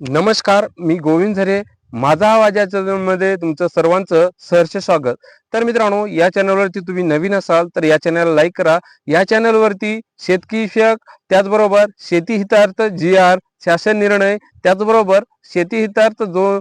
नमस्कार मी गोविंद झरे. माझा आवाज चॅनलमध्ये तुमचं सर्वांचं सहर्ष स्वागत. तर मित्रांनो या चॅनलवरती तुम्ही नवीन असाल तर या चॅनलला लाईक करा. या चॅनलवरती शेतकी विषयक त्याचबरोबर शेती हितार्थ जी आर शासन निर्णय त्याचबरोबर शेती हितार्थ जो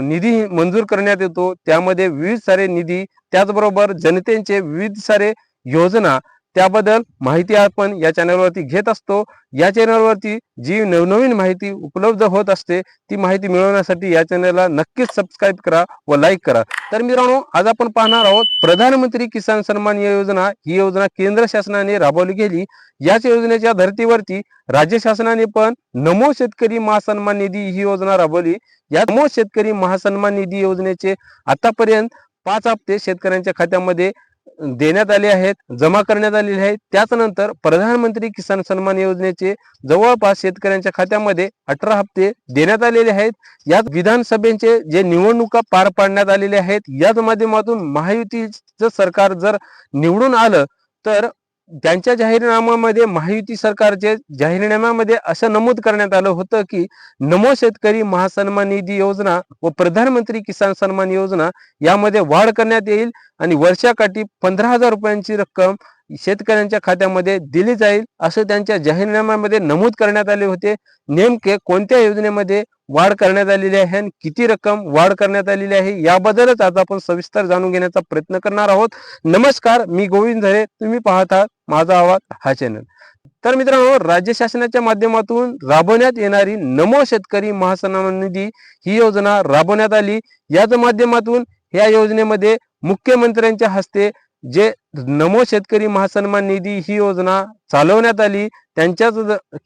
निधी मंजूर करण्यात येतो त्यामध्ये विविध सारे निधी त्याचबरोबर जनतेचे विविध सारे योजना त्याबद्दल माहिती आपण या चॅनलवरती घेत असतो. या चॅनलवरती जी नवनवीन माहिती उपलब्ध होत असते ती माहिती मिळवण्यासाठी या चॅनलला नक्कीच सबस्क्राईब करा व लाईक करा. तर मित्रांनो आज आपण पाहणार आहोत प्रधानमंत्री किसान सन्मान योजना ही योजना केंद्र शासनाने राबवली गेली. याच योजनेच्या धर्तीवरती राज्य शासनाने पण नमो शेतकरी महासन्मान निधी ही योजना राबवली. या नमो शेतकरी महासन्मान निधी योजनेचे आतापर्यंत पाच हप्ते शेतकऱ्यांच्या खात्यामध्ये देण्यात आले आहेत जमा करण्यात आलेले आहेत. त्याचनंतर प्रधानमंत्री किसान सन्मान योजनेचे जवळपास शेतकऱ्यांच्या खात्यामध्ये अठरा हप्ते देण्यात आलेले आहेत. यात विधानसभेचे जे निवडणुका पार पाडण्यात आलेले आहेत याच माध्यमातून महायुतीचं सरकार जर निवडून आलं तर त्यांच्या जाहीरनाम्यामध्ये महायुती सरकारचे जाहीरनाम्यामध्ये असं नमूद करण्यात आलं होतं की नमो शेतकरी महासन्मान निधी योजना व प्रधानमंत्री किसान सन्मान योजना यामध्ये वाढ करण्यात येईल आणि वर्षाकाठी पंधरा हजार रुपयांची रक्कम शेतकऱ्यांच्या खात्यामध्ये दिली जाईल असं त्यांच्या जाहीरनाम्यामध्ये नमूद करण्यात आले होते. नेमके कोणत्या योजनेमध्ये वाढ करण्यात आलेली आहे आणि किती रक्कम वाढ करण्यात आलेली आहे याबद्दलच आज आपण सविस्तर जाणून घेण्याचा प्रयत्न करणार आहोत. नमस्कार मी गोविंद झरे. तुम्ही पाहता माझा आवाज हा चॅनल तर मित्रांनो राज्य शासनाच्या माध्यमातून राबवण्यात येणारी नमो शेतकरी महासन्मान निधी ही योजना राबवण्यात आली. याच माध्यमातून या योजनेमध्ये मुख्यमंत्र्यांच्या हस्ते जे नमो शेतकरी महासन्मान निधी ही योजना चालवण्यात आली त्यांच्याच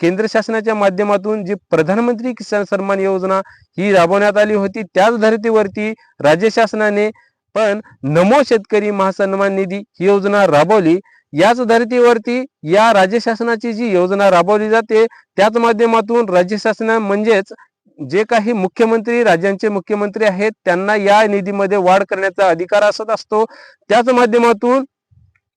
केंद्र शासनाच्या माध्यमातून जी प्रधानमंत्री किसान सन्मान योजना ही राबवण्यात आली होती त्याच धर्तीवरती राज्य शासनाने पण नमो शेतकरी महासन्मान निधी ही योजना राबवली. याच धर्तीवरती या राज्य शासनाची जी योजना राबवली जाते त्याच माध्यमातून राज्य शासन म्हणजेच जे काही मुख्यमंत्री राज्यांचे मुख्यमंत्री आहेत त्यांना या निधीमध्ये वाढ करण्याचा अधिकार असत असतो. त्याच माध्यमातून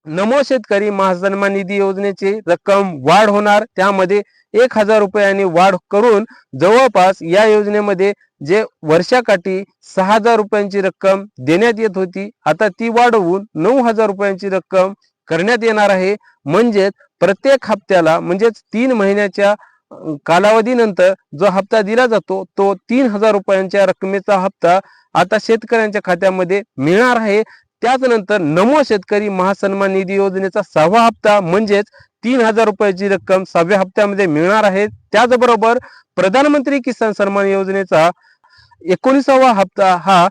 नमो शेतकरी महासन्मान निधी योजनेची रक्कम वाढ होणार. त्यामध्ये एक हजार रुपयांनी वाढ करून जवळपास या योजनेमध्ये जे वर्षाकाठी सहा हजार रुपयांची रक्कम देण्यात येत होती आता ती वाढवून नऊ हजार रुपयांची रक्कम करण्यात येणार आहे. म्हणजेच प्रत्येक हप्त्याला म्हणजेच तीन महिन्याच्या कालावधीनंतर जो हप्ता दिला जातो तो तीन हजार रुपयांच्या रकमेचा हप्ता आता शेतकऱ्यांच्या खात्यामध्ये मिळणार आहे. त्याच नंतर नमो शेतकरी महासन्मान निधी योजनेचा सहावा हप्ता म्हणजेच तीन हजार रुपयाची रक्कम सहाव्या हप्त्यामध्ये मिळणार आहे. त्याचबरोबर प्रधानमंत्री किसान सन्मान योजनेचा एकोणीसावा हप्ता हा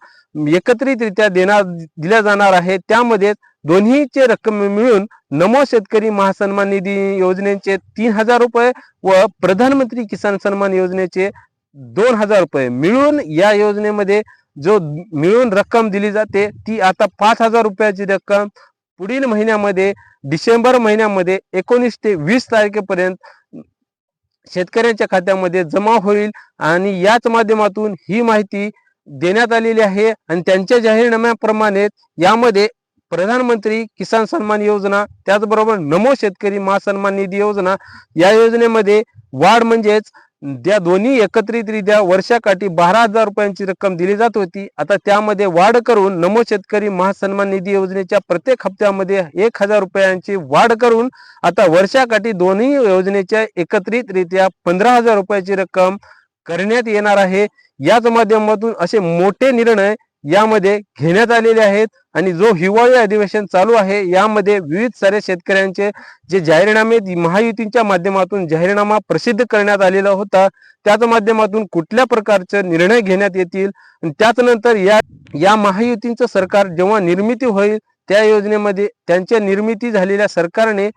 एकत्रितरित्या देणार दिल्या जाणार आहे. त्यामध्ये दोन्हीचे रक्कम मिळून नमो शेतकरी महासन्मान निधी योजनेचे तीन हजार रुपये व प्रधानमंत्री किसान सन्मान योजनेचे दोन हजार रुपये मिळून या योजनेमध्ये जो मिळून रक्कम दिली जाते ती आता पाच हजार रुपयाची रक्कम पुढील महिन्यामध्ये डिसेंबर महिन्यामध्ये एकोणीस ते वीस तारखेपर्यंत शेतकऱ्यांच्या खात्यामध्ये जमा होईल आणि याच माध्यमातून ही माहिती देण्यात आलेली आहे आणि त्यांच्या जाहीरनाम्याप्रमाणे यामध्ये प्रधानमंत्री किसान सन्मान योजना त्याचबरोबर नमो शेतकरी महासन्मान निधी योजना या योजनेमध्ये वाढ म्हणजेच त्या दोन्ही एकत्रितरित्या वर्षाकाठी बारा हजार रुपयांची रक्कम दिली जात होती. आता त्यामध्ये वाढ करून नमो शेतकरी महासन्मान निधी योजनेच्या प्रत्येक हप्त्यामध्ये एक हजार रुपयांची वाढ करून आता वर्षाकाठी दोन्ही योजनेच्या एकत्रितरित्या पंधरा हजार रुपयाची रक्कम करण्यात येणार आहे. याच माध्यमातून असे मोठे निर्णय यामध्ये घेण्यात आलेले आहेत. आणि जो हिवाळी अधिवेशन चालू आहे यामध्ये विविध सारे शेतकऱ्यांचे जे जाहीरनामे महायुतीच्या माध्यमातून जाहीरनामा प्रसिद्ध करण्यात आलेला होता. त्याच माध्यमातून कुठल्या प्रकारचे निर्णय घेण्यात येतील? आणि त्याच नंतर या या महायुतीचं सरकार जेव्हा निर्मिती होईल त्या योजनेमध्ये त्यांच्या निर्मिती झालेल्या सरकारने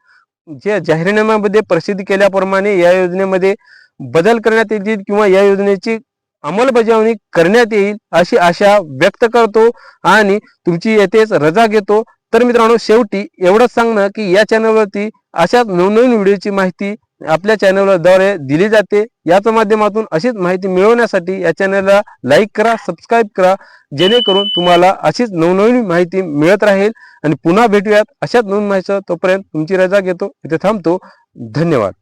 जे जाहीरनाम्यामध्ये प्रसिद्ध केल्याप्रमाणे या योजनेमध्ये बदल करण्यात येतील किंवा या योजनेची अंमलबजावणी करण्यात येईल अशी आशा व्यक्त करतो आणि तुमची येथेच रजा घेतो. तर मित्रांनो शेवटी एवढंच सांगणं की या चॅनलवरती अशाच नवनवीन व्हिडिओची माहिती आपल्या चॅनलद्वारे दिली जाते. याच माध्यमातून अशीच माहिती मिळवण्यासाठी या चॅनलला लाईक करा सबस्क्राईब करा. जेणेकरून तुम्हाला अशीच नवनवीन माहिती मिळत राहील. आणि पुन्हा भेटूयात अशाच नवीन माहिती तोपर्यंत तुमची रजा घेतो. इथे थांबतो. धन्यवाद.